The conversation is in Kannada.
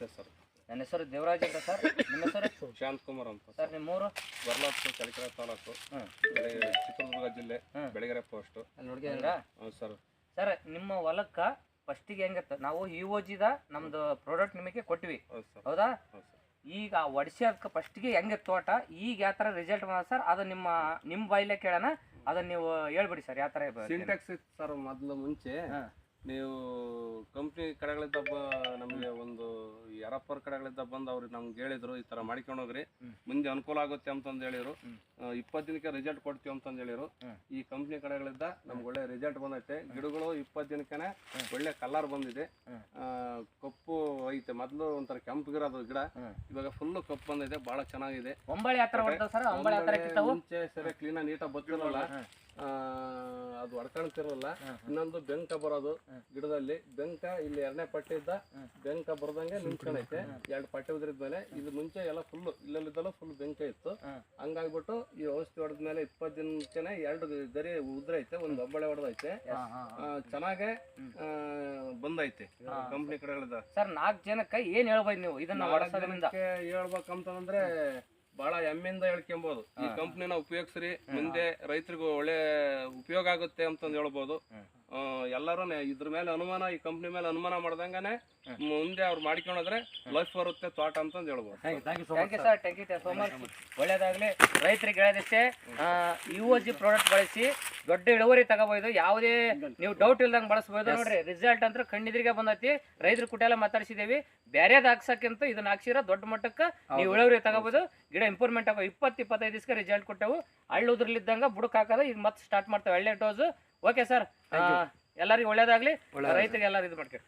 ನಮಸ್ತೆ ಸರ್. ನನ್ನ ಹೆಸರು ದೇವರಾಜ್ ಅಂತ ಸರ್. ನಿಮ್ಮ ಹೆಸರು? ಶಾಂತ್ ಕುಮಾರ್ ಅಂತ ಸರ್. ನಿಮ್ಮೂರು? ಬರ್ಲಾಪು ಚಳಿಕೆರೆ ತಾಲೂಕು. ಹ್ಮ್. ಬೆಳಗ್ಗೆ ಚಿತ್ರದುರ್ಗ ಜಿಲ್ಲೆ ಹ್ಮ್. ಬೆಳಗೆರೆ ಪೋಸ್ಟ್ ಅಲ್ಲಿ ನೋಡ್ಕೊಂಡ್ರಾ ಹೌದು ಸರ್. ಸರ್ ನಿಮ್ಮ ಹೊಲಕ್ಕ ಫಸ್ಟಿಗೆ ಹೆಂಗತ್ತ ನಾವು ಇ ಓ ಜಿದ ನಮ್ದು ಪ್ರಾಡಕ್ಟ್ ನಿಮಗೆ ಕೊಟ್ವಿ ಹೌದು ಸರ್. ಹೌದಾ? ಹೌದು ಸರ್. ಈಗ ಒಡಿಸ್ಯಾಕ ಫಸ್ಟಿಗೆ ಹೆಂಗೆ ತೋಟ? ಈಗ ಯಾವ ಥರ ರಿಸಲ್ಟ್ ಬಂದ ಸರ್? ಅದು ನಿಮ್ಮ ನಿಮ್ಮ ಬಾಯಿಲೆ ಕೇಳೋಣ. ಅದನ್ನ ನೀವು ಹೇಳ್ಬಿಡಿ ಸರ್ ಯಾವ ಥರ ಸಿಂಟ್ಯಾಕ್ಸ್ ಇತ್ತು ಸರ್ ಮೊದಲು ಮುಂಚೆ. ನೀವು ಕಂಪ್ನಿ ಕಡೆಗಳಿಂದ ಒಬ್ಬ ನಮಗೆ ಒಂದು ಯಾರಪ್ಪರ ಕಡೆಗಳಿಂದ ಬಂದು ಅವ್ರು ನಮ್ಗೆ ಹೇಳಿದ್ರು ಈ ತರ ಮಾಡ್ಕೊಂಡು ಹೋಗ್ರಿ. ಮುಂದೆ ಅನುಕೂಲ ಆಗುತ್ತೆ ಅಂತಂದು ಹೇಳಿದ್ರು. ಇಪ್ಪತ್ತು ದಿನಕ್ಕೆ ರಿಸಲ್ಟ್ ಕೊಡ್ತೀವಿ ಅಂತಂದು ಹೇಳಿರು. ಈ ಕಂಪ್ನಿ ಕಡೆಗಳಿಂದ ನಮ್ಗೆ ಒಳ್ಳೆ ರಿಸಲ್ಟ್ ಬಂದೈತೆ. ಗಿಡಗಳು ಇಪ್ಪತ್ತು ದಿನಕ್ಕೆ ಒಳ್ಳೆ ಕಲರ್ ಬಂದಿದೆ. ಕಪ್ಪು ಐತೆ. ಮೊದಲು ಒಂಥರ ಕೆಂಪಗಿರೋದು ಗಿಡ. ಇವಾಗ ಫುಲ್ ಕಪ್ಪು ಬಂದಿದೆ. ಬಹಳ ಚೆನ್ನಾಗಿದೆ. ಮುಂಚೆ ಸರಿ ಕ್ಲೀನಾಗಿ ನೀಟಾಗಿ ಬತ್ತಿರಲ್ಲ. ಅದು ಹೊಡ್ಕೊಳ್ತಿರಲ್ಲ ಇನ್ನೊಂದು ಬೆಂಕ ಬರೋದು ಗಿಡದಲ್ಲಿ. ಬೆಂಕ ಇಲ್ಲಿ ಎರಡನೇ ಪಟ್ಟಿ ಇದ್ದ. ಬೆಂಕ ಬರದಂಗೆ ನಿಂತ್ಕೊಂಡೈತೆ. ಎರಡು ಪಟ್ಟಿ ಉದ್ರಿದ್ಮೇಲೆ ಇದು ಮುಂಚೆ ಎಲ್ಲ ಫುಲ್ ಇಲ್ಲಲ್ಲಿದ್ದಲ್ಲ ಫುಲ್ ಬೆಂಕ ಇತ್ತು. ಹಂಗಾಗ್ಬಿಟ್ಟು ಈ ಔಷಧಿ ಹೊಡೆದ್ಮೇಲೆ ಇಪ್ಪತ್ತು ದಿನಕ್ಕೆ ಎರಡು ಗರಿ ಉದ್ರೈತೆ ಒಂದು ಒಬ್ಬಳೆ ಹೊಡೆದೈತೆ. ಚೆನ್ನಾಗೆ ಬಂದೈತೆ. ಕಂಪ್ನಿ ಕಡೆ ಸರ್ ನಾಲ್ಕು ಜನಕ್ಕೆ ಏನು ಹೇಳ್ಬೋದು ನೀವು ಇದನ್ನ ಹೇಳ್ಬೇಕಂತಂದ್ರೆ ಬಹಳ ಹೆಮ್ಮೆಯಿಂದ ಹೇಳ್ಕೊಂಬೋದು. ಈ ಕಂಪ್ನಿನ ಉಪಯೋಗಿಸ್ರಿ ಮುಂದೆ ರೈತರಿಗೂ ಒಳ್ಳೆ ಉಪಯೋಗ ಆಗುತ್ತೆ ಅಂತಂದು ಹೇಳ್ಬೋದು. ಎಲ್ಲರೂ ಇದ್ರ ಮೇಲೆ ಅನುಮಾನ ಈ ಕಂಪ್ನಿ ಮೇಲೆ ಅನುಮಾನ ಮಾಡ್ದಂಗಾನೆ ಮುಂದೆ ಅವ್ರು ಮಾಡ್ಕೊಂಡ್ರೆ ಲೈಫ್ ಬರುತ್ತೆ ತೋಟ ಅಂತ ಹೇಳ್ಬೋದು. Thank you sir thank you so much ಒಳ್ಳೇದಾಗಲಿ. ರೈತರಿಗೆ ಹೇಳೋದಿಷ್ಟೇ ಯು ಒ ಜಿ ಪ್ರಾಡಕ್ಟ್ ಬಳಸಿ ದೊಡ್ಡ ಇಳುವರಿ ತಗೋಬಹುದು. ಯಾವುದೇ ನೀವು ಡೌಟ್ ಇಲ್ದಂಗೆ ಬಳಸ್ಬೋದು. ನೋಡ್ರಿ ರಿಸಲ್ಟ್ ಅಂತ ಕಣ್ಣಿದ್ರಿಗೆ ಬಂದೈತಿ. ರೈತರ ಕುಟೆಲ್ಲ ಮಾತಾಡ್ಸಿದೇವಿ. ಬೇರೆ ಹಾಕ್ಸಕ್ಕಿಂತ ಇದನ್ನ ಹಾಕ್ಸಿರ ದೊಡ್ಡ ಮಟ್ಟಕ್ಕೆ ನೀವು ಇಳುವರಿ ತಗೋಬಹುದು. ಗಿಡ ಇಂಪ್ರೂವ್ಮೆಂಟ್ ಆಗೋ ಇಪ್ಪತ್ತು ಇಪ್ಪತ್ತೈದು ದಿವಸಕ್ಕೆ ರಿಸಲ್ಟ್ ಕೊಟ್ಟೆವು. ಹಳ್ಳು ಉದ್ರಲಿದ್ದಂಗೆ ಬುಡಕ್ ಹಾಕೋದು. ಈಗ ಮತ್ತೆ ಸ್ಟಾರ್ಟ್ ಮಾಡ್ತಾವೆ. ಒಳ್ಳೆ ಡೋಸು ಓಕೆ ಸರ್ ಎಲ್ಲರಿಗೂ ಒಳ್ಳೇದಾಗ್ಲಿ. ರೈತರಿಗೆ ಎಲ್ಲರೂ ಇದು ಮಾಡ್ಕೊ